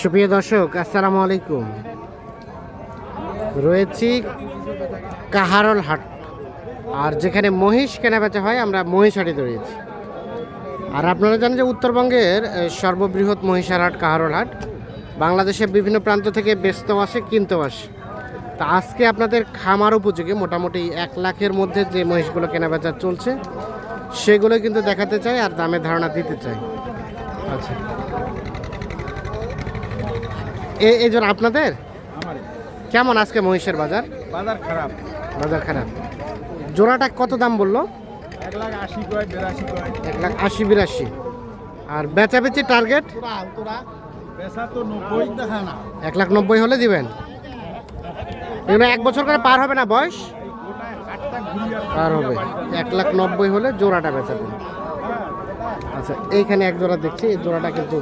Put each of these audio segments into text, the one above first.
সুপ্রিয় দর্শক, আসসালামু আলাইকুম। রয়েছি কাহারল হাট। আর যেখানে মহিষ কেনা বেচা হয়, আমরা মহিষ হাটে রয়েছি। আর আপনারা জানেন যে উত্তরবঙ্গের সর্ববৃহৎ মহিষার হাট কাহারল হাট। বাংলাদেশের বিভিন্ন প্রান্ত থেকে বেচতেও আসে, কিনতেও আসে। তা আজকে আপনাদের খামার উপযোগী, মোটামুটি এক লাখের মধ্যে যে মহিষগুলো কেনা বেচা চলছে, সেগুলো কিন্তু দেখাতে চাই আর দামের ধারণা দিতে চাই। আচ্ছা। এই জন্য আপনাদের? কেমন আজকে মহিষের বাজার? বাজার খারাপ। বাজার খারাপ। জোড়াটা কত দাম বলল? এক লাখ আশি বিরাশি কয়। এক লাখ আশি বিরাশি। আর বেচাবেচি টার্গেট এক লাখ নব্বই হলে দিবেন? এগুলো এক বছর করে পার হবে না বয়স? পার হবে। এক লাখ নব্বই হলে জোড়াটা বেচাবেন আচ্ছা এইখানে এক জোড়া দেখছি। এই জোড়াটা কিন্তু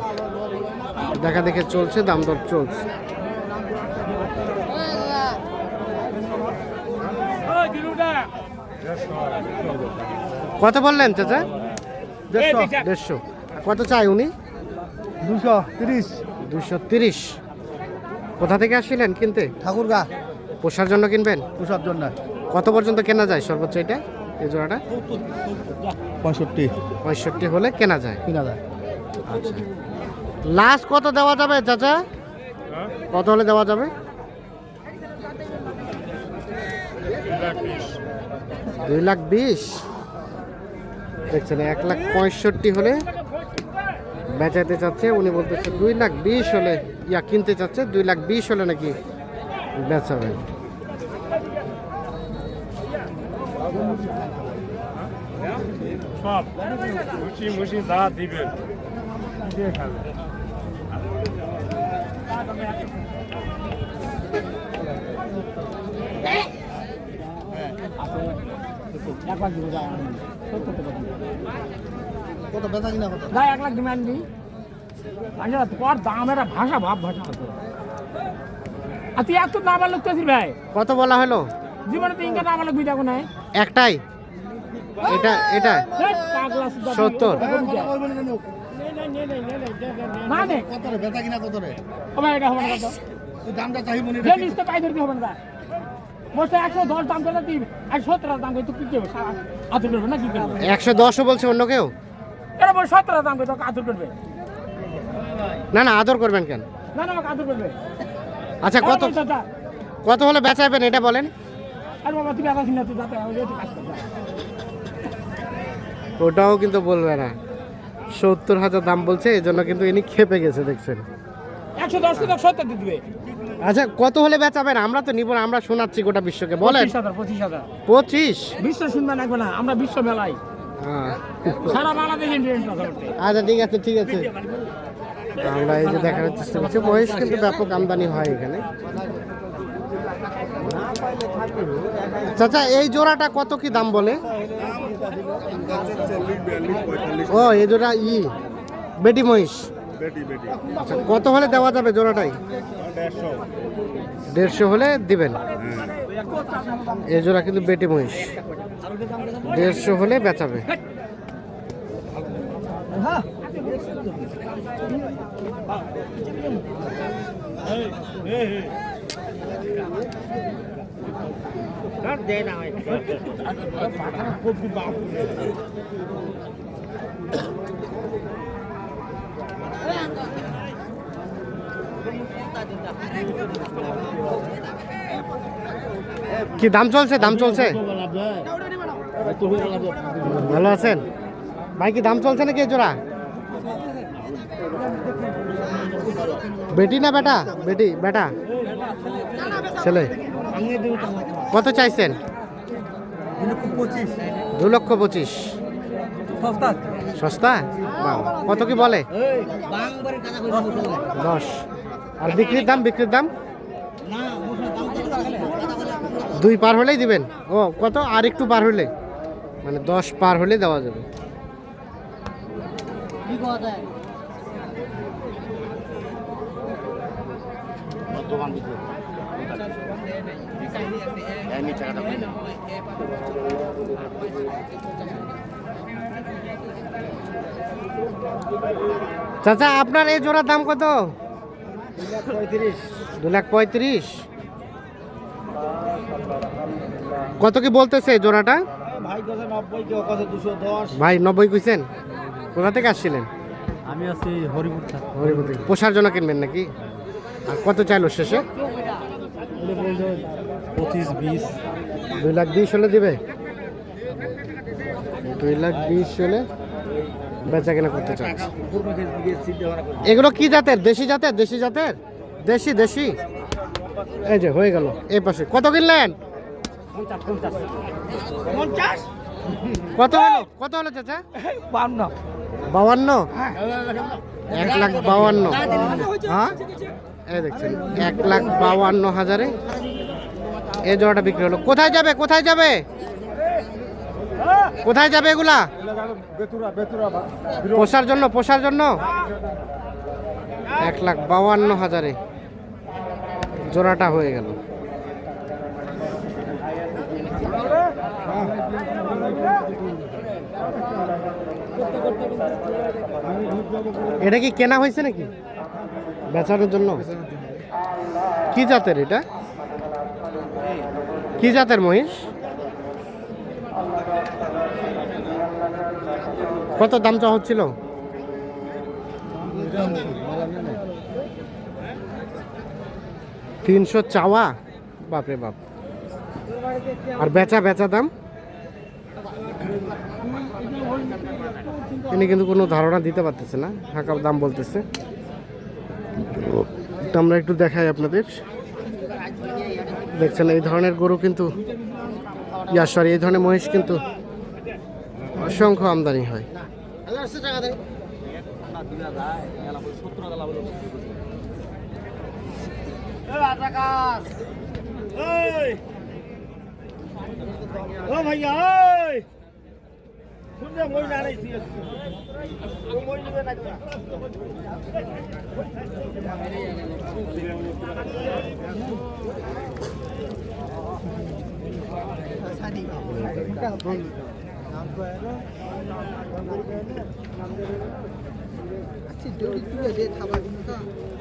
দেখা দেখে চলছে দাম দর চলছে। কত বললেন চাচা? দেড়শো। দেড়শো কত চাই উনি? দুশো তিরিশ। দুশো তিরিশ। কোথা থেকে আসছিলেন কিনতে? ঠাকুরগা। পোষার জন্য কিনবেন? পুষার জন্য। কত পর্যন্ত কেনা যায় সর্বোচ্চ এটা এই জোড়াটা? পঁয়ষট্টি। পঁয়ষট্টি হলে কেনা যায়। কিনা যায়। আচ্ছা। লাস্ট কত দেওয়া যাবে, চাচা? কত হলে দেওয়া যাবে? দুই লাখ বিশ। দেখছেন, এক লাখ পঁয়ষট্টি হলে বেচাতে চাচ্ছে, উনি বলতেছে দুই লাখ বিশ হলে, ইয়া, কিনতে চাচ্ছে, দুই লাখ বিশ হলে নাকি বেচাবেন সব। মুচি মুচি যা দিবেন। দিয়ে খাবে কত বেচা কিনা কত? না এক লাখ ডিমান্ড দিই। আচ্ছা তোর দামের ভাষা ভাব ভাষা আর তুই এত দাম লোক চাষির ভাই। কত বলা হলো? জীবনে লোক কোন একটাই? এটা এটা? সত্তর। না নে কত রে। বেচা কিনা কত রে ও ভাই এটা হবে না কত? তুই দামটা চাহিব নি যে নিস্তে পাই ধরতে হবে না বসে একশো দশ দাম করে তুই একশো সত্তর দাম করে তুই কি করবে? না কি করবে? একশো দশও বলছে অন্য কেউ? এটা বলে সত্তর দাম করে তোকে আতুর করবে। না না আদর করবেন কেন? না না আমাকে আতুর করবে। আচ্ছা কত কত হলে বেচাবেন এটা বলেন? আর বাবা তুমি তুই যাতে কাজ করবে। ওটাও কিন্তু বলবে না। সত্তর হাজার দাম বলছে এই জন্য কিন্তু ইনি খেপে গেছে দেখছেন। একশো দশ টাকা সত্তর দিবে আচ্ছা কত হলে বেচাবেন? আমরা তো নিব না আমরা শোনাচ্ছি গোটা বিশ্বকে বলেন। পঁচিশ হাজার পঁচিশ বিশ্ব শুনবে লাগবে না আমরা বিশ্ব বলতে আচ্ছা ঠিক আছে ঠিক আছে। আমরা এই যে দেখার চেষ্টা করছি মহিষ কিন্তু ব্যাপক আমদানি হয় এখানে। চাচা, এই জোড়াটা কত কি দাম বলে? ও, এই জোড়া ই, বেটি মহিষ। আচ্ছা কত হলে দেওয়া যাবে জোড়াটাই? দেড়শো হলে দিবেন। এই জোড়া কিন্তু বেটি মহিষ। দেড়শো হলে বেচাবে। কি দাম চলছে দাম চলছে? ভালো আছেন? ভাই, কি দাম চলছে নাকি জোড়া? বেটি না বেটা? বেটি, বেটা? ছেলে। কত চাইছেন? দু লক্ষ পঁচিশ। সস্তা কত কি বলে? দশ। আর বিক্রির দাম বিক্রির দাম? দুই পার হলেই দিবেন? ও কত? আর একটু পার হলে? মানে দশ পার হলে দেওয়া যাবে। চাচা আপনার এই জোড়ার দাম কত? দু লাখ পঁয়ত্রিশ। কত কি বলতেছে জোড়াটা? ভাই নব্বই ভাই কইছেন? কোথা থেকে আসছিলেন? আমি আছি হরিপুর হরিপুর থেকে। পোষার জন্য কিনবেন নাকি? আর কত চাইলো শেষে? পঁচিশ, বিশ। দুই লাখ বিশ হলে দিবে? দুই লাখ বিশ হলে বেচা কেনা করতে চাচ্ছে এগুলো কি জাতের? দেশি জাতের? দেশি জাতের? দেশি দেশি? এই যে, হয়ে গেল। এই পাশে। কত কিনলেন? কত হলো? কত হলো চাচা? বান্ন বাউান্ন। এক লাখ বাউান্ন। হ্যাঁ? এই দেখছেন। এক লাখ বাউান্ন হাজারে এই জোড়াটা বিক্রি হলো। কোথায় যাবে? কোথায় যাবে? কোথায় যাবে এগুলা? পোষার জন্য পোষার জন্য? এক লাখ বাউান্ন হাজারে জোড়াটা হয়ে গেল। এটা কি কেনা হয়েছে নাকি? বেচানোর জন্য? কি জাতের এটা? কি জাতের মহিষ? কত দাম চা হচ্ছিল? তিনশো চাওয়া? বাপরে বাপ। আর বেচা বেচা দাম? তিনি কিন্তু কোনো ধারণা দিতে পারতেছে না হাঁকা দাম বলতেছে। আমরা একটু দেখাই আপনাদের। দেখছেন এই ধরনের গরু কিন্তু ইয়া সরি এই ধরনের মহিষ কিন্তু অসংখ্য আমদানি হয়।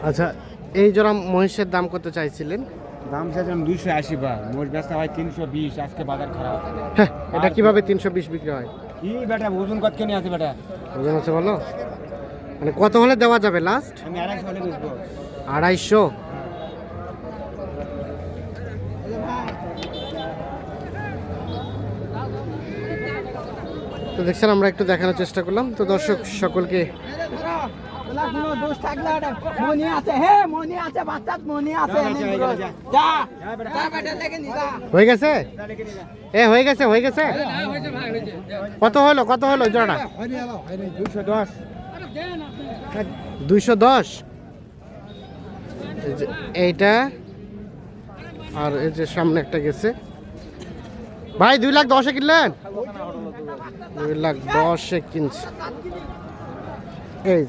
আচ্ছা এই জোড়া মহিষের দাম কত চাইছিলেন? দাম চাইছিলাম দুইশো আশি বা মহিষ ব্যস্ত হয় তিনশো বিশ আজকে বাজার খারাপ। হ্যাঁ এটা কীভাবে তিনশো বিশ বিক্রি হয়? কি বেটা ওজন কত কেনে আছে বেটা? ওজন আছে বলো। মানে কত হলে দেওয়া যাবে লাস্ট আমি আড়াইশো হলে বেচবো। আড়াইশো? তো দেখছেন, আমরা একটু দেখানোর চেষ্টা করলাম। তো দর্শক সকলকে হয়ে গেছে? এ, হয়ে গেছে হয়ে গেছে? কত হলো কত হলো জোড়া দুইশো দশ। এইটা, আর এই যে সামনে একটা গেছে। ভাই, দুই লাখ দশে কিনলেন? দুই লাখ দশে কিনছে। এই।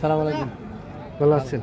সালাম আলাইকুম। ভালো আছেন?